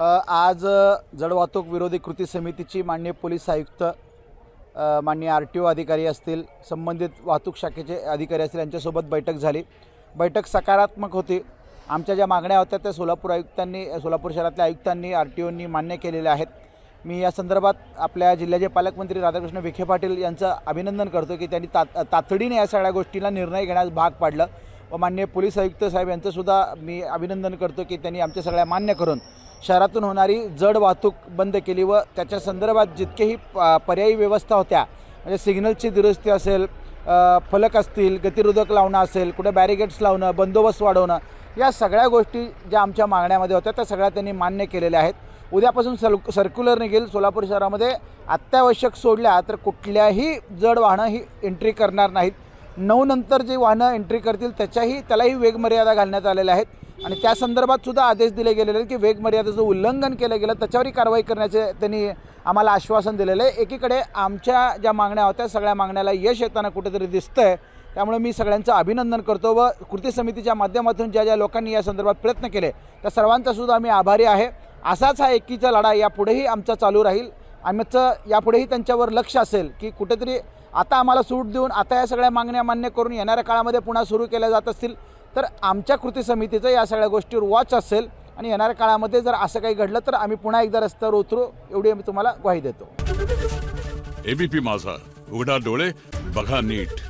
आज जडवाहतूक विरोधी कृती समितीची माननीय पोलीस आयुक्त मान्य माननीय आर टी ओ अधिकारी असतील संबंधित वाहतूक शाखेचे अधिकारी असतील यांच्यासोबत बैठक झाली. बैठक सकारात्मक होती. आमच्या ज्या मागण्या होत्या त्या सोलापूर आयुक्तांनी सोलापूर शहरातल्या आयुक्तांनी आर टी ओनी मान्य केलेल्या आहेत. मी या संदर्भात आपल्या जिल्ह्याचे पालकमंत्री राधाकृष्ण विखे पाटील यांचं अभिनंदन करतो की त्यांनी तात तातडीने या सगळ्या गोष्टीला निर्णय घेण्यास भाग पाडलं. व माननीय पोलीस आयुक्त साहेब यांचंसुद्धा मी अभिनंदन करतो की त्यांनी आमच्या सगळ्या मान्य करून शहरातून होणारी जड वाहतूक बंद केली व त्याच्या संदर्भात जितकेही प- पर्यायी व्यवस्था होत्या म्हणजे सिग्नलची दुरुस्ती असेल फलक असतील गतिरोधक लावणं असेल कुठे बॅरिगेड्स लावणं बंदोबस्त वाढवणं या सगळ्या गोष्टी ज्या आमच्या मागण्यामध्ये होत्या त्या सगळ्या त्यांनी मान्य केलेल्या आहेत. उद्यापासून सर सर्क्युलर निघेल सोलापूर शहरामध्ये अत्यावश्यक सोडल्या तर कुठल्याही जड वाहनं ही एंट्री करणार नाहीत. नऊ नंतर जे वाहनं एंट्री करतील त्याच्याही त्यालाही वेगमर्यादा घालण्यात आलेल्या आहेत. आणि त्या संदर्भात सुद्धा आदेश दिले गेलेले आहेत की वेगमर्यादेचं उल्लंघन केलं गेलं त्याच्यावरही कारवाई करण्याचे त्यांनी आम्हाला आश्वासन दिलेलं आहे. एकीकडे आमच्या ज्या मागण्या होत्या सगळ्या मागण्याला यश येताना कुठेतरी दिसतं आहे त्यामुळे मी सगळ्यांचं अभिनंदन करतो व कृती समितीच्या माध्यमातून ज्या ज्या लोकांनी या संदर्भात प्रयत्न केले त्या सर्वांचा सुद्धा आम्ही आभारी आहे. असाच हा एकीचा लढा यापुढेही आमचा चालू राहील. आमचं यापुढेही त्यांच्यावर लक्ष असेल की कुठेतरी आता आम्हाला सूट देऊन आता या सगळ्या मागण्या मान्य करून येणाऱ्या काळामध्ये पुन्हा सुरू केल्या जात असतील. तर आमच्या कृती समितीचं या सगळ्या गोष्टीवर वॉच असेल आणि येणाऱ्या काळामध्ये जर असं काही घडलं तर आम्ही पुन्हा एकदा रस्त्यावर उतरू एवढी आम्ही तुम्हाला ग्वाही देतो. एबीपी माझा उघडा डोळे बघा नीट.